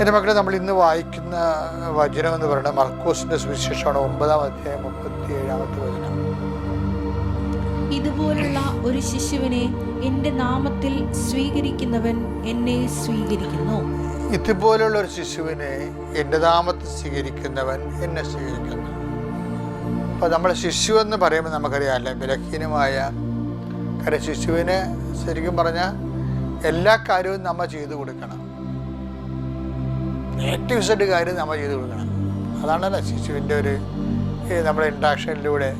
എന്റെ മക്കളെ നമ്മൾ ഇന്ന് വായിക്കുന്ന വചനം എന്ന് പറയുന്നത് മർക്കോസിന്റെ സുവിശേഷമാണ് ഒമ്പതാം അധ്യായം മുപ്പത്തി ഏഴാമത്തെ വചനം. ഇതുപോലുള്ള ഒരു ശിശുവിനെ എന്റെ നാമത്തിൽ സ്വീകരിക്കുന്നവൻ എന്നെ സ്വീകരിക്കുന്നു. ഇതുപോലുള്ള ഒരു ശിശുവിനെ എന്റെ നാമത്തിൽ സ്വീകരിക്കുന്നവൻ എന്നെ സ്വീകരിക്കുന്നു. അപ്പോൾ നമ്മൾ ശിശു എന്ന് പറയുമ്പോൾ നമുക്കറിയാമല്ലേ ബലഹീനമായ കാര്യം. ശിശുവിനെ ശരിക്കും പറഞ്ഞാൽ എല്ലാ കാര്യവും നമ്മൾ ചെയ്തു കൊടുക്കണം. ഏറ്റവും സെഡ് കാര്യം നമ്മൾ ചെയ്ത് കൊടുക്കണം. അതാണല്ലോ ശിശുവിന്റെ ഒരു നമ്മുടെ ഇൻട്രാക്ഷനിലൂടെ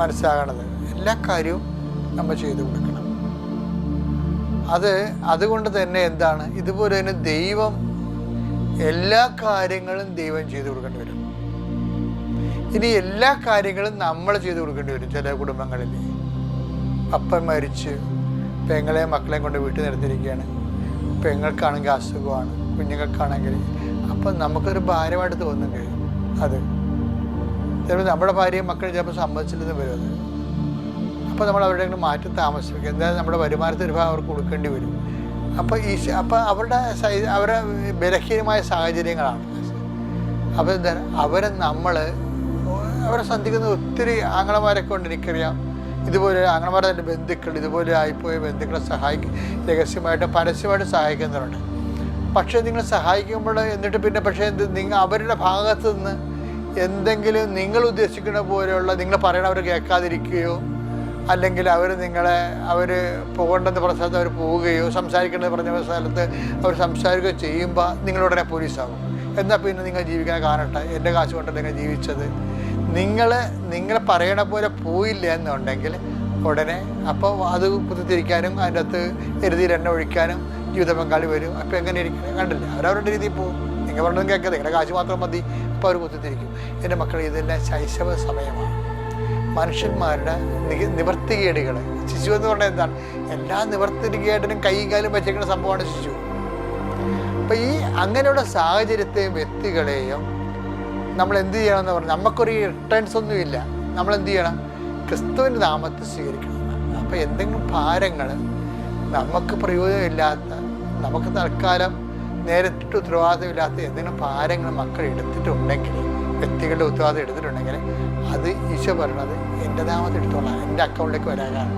മനസ്സിലാകണത്. എല്ലാ കാര്യവും നമ്മൾ ചെയ്തു കൊടുക്കണം. അത് അതുകൊണ്ട് തന്നെ എന്താണ്? ഇതുപോലെ തന്നെ ദൈവം എല്ലാ കാര്യങ്ങളും ദൈവം ചെയ്തു കൊടുക്കേണ്ടി വരും. ഇനി എല്ലാ കാര്യങ്ങളും നമ്മൾ ചെയ്തു കൊടുക്കേണ്ടി വരും ചില കുടുംബങ്ങളിൽ. അപ്പൻ മരിച്ച് പെങ്ങളെയും മക്കളെയും കൊണ്ട് വീട്ടിൽ നിർത്തിയിരിക്കുകയാണ് പെങ്ങൾക്കാണെങ്കിൽ അസുഖമാണ് കുഞ്ഞുങ്ങൾക്കാണെങ്കിൽ. അപ്പം നമുക്കൊരു ഭാരമായിട്ട് തോന്നും കഴിയും. അത്. ചിലപ്പോൾ നമ്മുടെ ഭാര്യയും മക്കളും ചിലപ്പോൾ സമ്മതിച്ചില്ലെന്ന് വരും അത്. അപ്പോൾ നമ്മൾ അവരുടെ മാറ്റി താമസിക്കും എന്തായാലും നമ്മുടെ വരുമാനത്തിന് ഒരു ഭാഗം അവർക്ക് കൊടുക്കേണ്ടി വരും. അപ്പോൾ ഈ അപ്പം അപ്പോൾ അവരുടെ അവരുടെ ബലഹീനമായ സാഹചര്യങ്ങളാണ്. അപ്പോൾ എന്താ അവരെ നമ്മൾ അവരെ സന്ധിക്കുന്ന ഒത്തിരി ആങ്ങളമാരൊക്കെ ഉണ്ട് എനിക്കറിയാം ഇതുപോലെ അങ്ങനെ തന്നെ ബന്ധുക്കൾ ഇതുപോലെ ആയിപ്പോയ ബന്ധുക്കളെ സഹായിക്കും രഹസ്യമായിട്ട് പരസ്യമായിട്ട് സഹായിക്കുന്നവരുണ്ട് പക്ഷേ നിങ്ങൾ സഹായിക്കുമ്പോൾ എന്നിട്ട് പിന്നെ പക്ഷേ എന്ത് നിങ്ങൾ അവരുടെ ഭാഗത്ത് നിന്ന് എന്തെങ്കിലും നിങ്ങൾ ഉദ്ദേശിക്കുന്ന പോലെയുള്ള നിങ്ങൾ പറയണവർ കേൾക്കാതിരിക്കുകയോ അല്ലെങ്കിൽ അവർ നിങ്ങളെ അവർ പോകേണ്ടെന്ന് പറഞ്ഞ സ്ഥലത്ത് അവർ പോവുകയോ സംസാരിക്കേണ്ടത് പറഞ്ഞ സ്ഥലത്ത് അവർ സംസാരിക്കുകയോ ചെയ്യുമ്പോൾ നിങ്ങളുടനെ പോലീസാകും. എന്നാൽ പിന്നെ നിങ്ങൾ ജീവിക്കാൻ കാണട്ടെ. എന്റെ കാശ് കൊണ്ട് നിങ്ങൾ ജീവിച്ചത്? നിങ്ങൾ നിങ്ങൾ പറയണ പോലെ പോയില്ല എന്നുണ്ടെങ്കിൽ ഉടനെ അപ്പോൾ അത് കുത്തിത്തിരിക്കാനും അതിന്റെ അകത്ത് എരുതിയിൽ എണ്ണ ഒഴിക്കാനും ജീവിത പങ്കാളി വരും. അപ്പോൾ എങ്ങനെ ഇരിക്കണം? കണ്ടില്ല. അവരവരുടെ രീതിയിൽ പോകും. നിങ്ങൾ പറഞ്ഞതും കേൾക്കരുത് നിങ്ങളുടെ കാശ് മാത്രം മതി. അപ്പോൾ അവർ കുത്തിത്തിരിക്കും. എന്റെ മക്കൾ ഇതെല്ലാം ശൈശവ സമയമാണ്. മനുഷ്യന്മാരുടെ നിവർത്തി നിവർത്തികേടുകൾ ശിശു എന്ന് പറഞ്ഞാൽ എന്താണ്? എല്ലാ നിവർത്തികേടിനും കൈയും കാലും വെച്ചേക്കുന്ന സംഭവമാണ് ശിശു. അപ്പം ഈ അങ്ങനെയുള്ള സാഹചര്യത്തെയും വ്യക്തികളെയും നമ്മൾ എന്ത് ചെയ്യണമെന്ന് പറഞ്ഞാൽ നമുക്കൊരു റിട്ടേൺസ് ഒന്നുമില്ല. നമ്മൾ എന്ത് ചെയ്യണം? ക്രിസ്തുവിന്റെ നാമത്തെ സ്വീകരിക്കണം. അപ്പോൾ എന്തെങ്കിലും ഭാരങ്ങൾ നമുക്ക് പ്രയോജനമില്ലാത്ത നമുക്ക് തൽക്കാലം നേരിട്ട് ഉത്തരവാദിത്തമില്ലാത്ത എന്തെങ്കിലും ഭാരങ്ങൾ മക്കൾ എടുത്തിട്ടുണ്ടെങ്കിൽ വ്യക്തികളുടെ ഉത്തരവാദിത്തം എടുത്തിട്ടുണ്ടെങ്കിൽ അത് ഈശോ പറയണത് എന്റെ നാമത്തെ എടുത്തോളാം. എന്റെ അക്കൗണ്ടിലേക്ക് വരാനാണ്.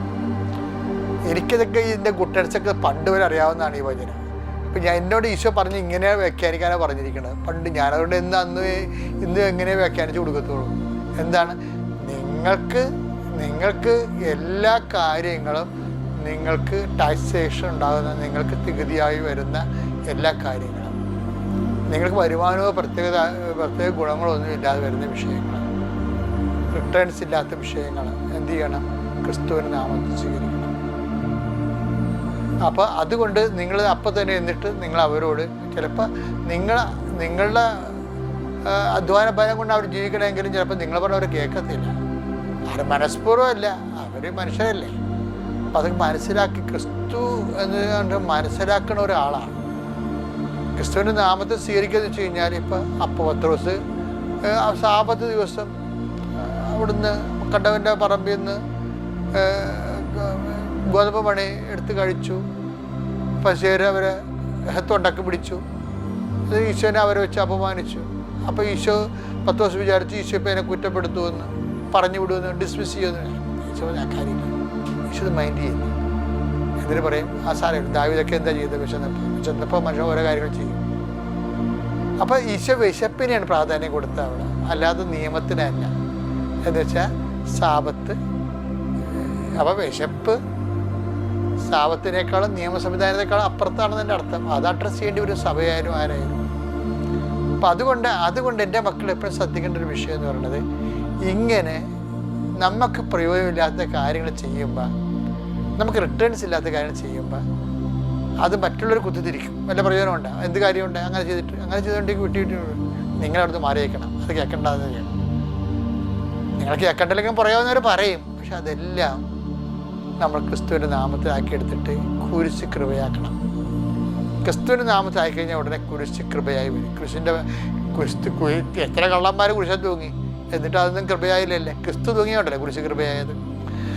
എനിക്കിതൊക്കെ ഇതിന്റെ കുട്ടടച്ചൊക്കെ പണ്ട് വരെ അറിയാവുന്നതാണ് ഈ വചനം. ഇപ്പം ഞാൻ എന്നോട് ഈശോ പറഞ്ഞ് ഇങ്ങനെ വ്യാഖ്യാനിക്കാനാണ് പറഞ്ഞിരിക്കുന്നത് പണ്ട് ഞാനതുകൊണ്ട് എന്ത് അന്ന് ഇന്ന് എങ്ങനെ വ്യാഖ്യാനിച്ച് കൊടുക്കത്തുള്ളൂ? എന്താണ്? നിങ്ങൾക്ക് നിങ്ങൾക്ക് എല്ലാ കാര്യങ്ങളും നിങ്ങൾക്ക് ടാക്സേഷൻ ഉണ്ടാകുന്ന നിങ്ങൾക്ക് തികുതിയായി വരുന്ന എല്ലാ കാര്യങ്ങളും. നിങ്ങൾക്ക് വരുമാനമോ പ്രത്യേകത പ്രത്യേക ഗുണങ്ങളോ ഒന്നും ഇല്ലാതെ വരുന്ന വിഷയങ്ങൾ റിട്ടേൺസ് ഇല്ലാത്ത വിഷയങ്ങൾ എന്ത് ചെയ്യണം? ക്രിസ്തുവിനെ നാമത്തിൽ സ്വീകരിക്കണം. അപ്പോൾ അതുകൊണ്ട് നിങ്ങൾ അപ്പം തന്നെ എന്നിട്ട് നിങ്ങൾ അവരോട് ചിലപ്പോൾ നിങ്ങൾ നിങ്ങളുടെ അധ്വാന ഭയം കൊണ്ട് അവർ ജീവിക്കണമെങ്കിലും ചിലപ്പോൾ നിങ്ങൾ പറഞ്ഞവർ കേൾക്കത്തില്ല. അവർ മനഃപൂർവമല്ല അവർ മനുഷ്യരല്ലേ. അപ്പം അത് മനസ്സിലാക്കി ക്രിസ്തു എന്ന് കണ്ട് മനസ്സിലാക്കുന്ന ഒരാളാണ്. ക്രിസ്തുവിന്റെ നാമത്തെ സ്വീകരിക്കുക എന്ന് വെച്ച് കഴിഞ്ഞാൽ ഇപ്പം ദിവസം സാപത്ത് ദിവസം അവിടുന്ന് കണ്ടവന്റെ പറമ്പിൽ നിന്ന് ഗോതമ്പ് മണി എടുത്ത് കഴിച്ചു. പശേര് അവരെ തൊണ്ടക്ക് പിടിച്ചു. അത് ഈശോനെ അവരെ വെച്ച് അപമാനിച്ചു. അപ്പോൾ ഈശോ പത്ത് ദിവസം വിചാരിച്ച് ഈശോ ഇപ്പം എന്നെ കുറ്റപ്പെടുത്തുമെന്ന് പറഞ്ഞു വിടുമെന്ന് ഡിസ്മിസ് ചെയ്യുമെന്ന് ഈശോ ഞാൻ കാര്യം ഈശോ ഇത് മൈൻഡ് ചെയ്യുന്നു. എന്നിട്ട് പറയും ആ സാറേ ദാവിതൊക്കെ എന്താ ചെയ്തത് വിശന്നപ്പോൾ ചെന്നപ്പോൾ മനുഷ്യൻ ഓരോ കാര്യങ്ങൾ ചെയ്യും. അപ്പോൾ ഈശോ വിശപ്പിനെയാണ് പ്രാധാന്യം കൊടുത്തത് അവിടെ. അല്ലാതെ നിയമത്തിനല്ല. എന്ന് വെച്ചാൽ സാപത്ത് അപ്പോൾ വിശപ്പ് സാപത്തിനേക്കാളും നിയമ സംവിധാനത്തെക്കാളും അപ്പുറത്താണെന്ന് എന്റെ അർത്ഥം. അത് അഡ്രസ്സ് ചെയ്യേണ്ടി വരും സഭയായാലും ആരായാലും. അപ്പം അതുകൊണ്ട് അതുകൊണ്ട് എന്റെ മക്കൾ എപ്പോഴും ശ്രദ്ധിക്കേണ്ട ഒരു വിഷയം എന്ന് പറയുന്നത് ഇങ്ങനെ നമുക്ക് പ്രയോജനമില്ലാത്ത കാര്യങ്ങൾ ചെയ്യുമ്പോൾ നമുക്ക് റിട്ടേൺസ് ഇല്ലാത്ത കാര്യങ്ങൾ ചെയ്യുമ്പോൾ അത് മറ്റുള്ളവർ കുത്തിത്തിരിക്കും. വല്ല പ്രയോജനമുണ്ട് എന്ത് കാര്യമുണ്ട്? അങ്ങനെ ചെയ്തിട്ട് അങ്ങനെ ചെയ്തുകൊണ്ടെങ്കിൽ വിട്ടി വിട്ടി നിങ്ങളവിടുന്ന് മാറിയേക്കണം. അത് കേൾക്കേണ്ടതെന്ന് ചെയ്യണം നിങ്ങൾ കേൾക്കണ്ടില്ലെങ്കിൽ പറയാവുന്നവർ പറയും. പക്ഷെ അതെല്ലാം നമ്മൾ ക്രിസ്തുവിന്റെ നാമത്തിലാക്കി എടുത്തിട്ട് കുരിശ് കൃപയാക്കണം. ക്രിസ്തുവിന്റെ നാമത്തിലായി കഴിഞ്ഞാൽ ഉടനെ കുരിശ് കൃപയായി വരും. ക്രിസ്തുവിന്റെ ക്രിസ്തു കുരി എത്ര കള്ളന്മാർ കുരിശ തൂങ്ങി? എന്നിട്ട് അതൊന്നും കൃപയായില്ലല്ലേ? ക്രിസ്തു തൂങ്ങിയോണ്ടല്ലേ കുരിശ് കൃപയായത്?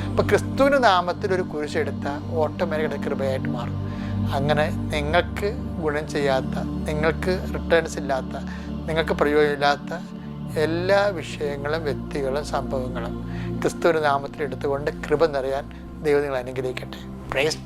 അപ്പം ക്രിസ്തുവിന്റെ നാമത്തിൽ ഒരു കുരിശ് എടുത്താൽ ഓട്ടോമാറ്റിക്കായിട്ട് കൃപയായിട്ട് മാറും. അങ്ങനെ നിങ്ങൾക്ക് ഗുണം ചെയ്യാത്ത നിങ്ങൾക്ക് റിട്ടേൺസ് ഇല്ലാത്ത നിങ്ങൾക്ക് പ്രയോജനമില്ലാത്ത എല്ലാ വിഷയങ്ങളും വ്യക്തികളും സംഭവങ്ങളും ക്രിസ്തുവിന്റെ നാമത്തിൽ എടുത്തുകൊണ്ട് കൃപ നിറയാൻ ദൈവം നിങ്ങൾ അനുഗ്രഹിക്കട്ടെ. പ്രൈസ്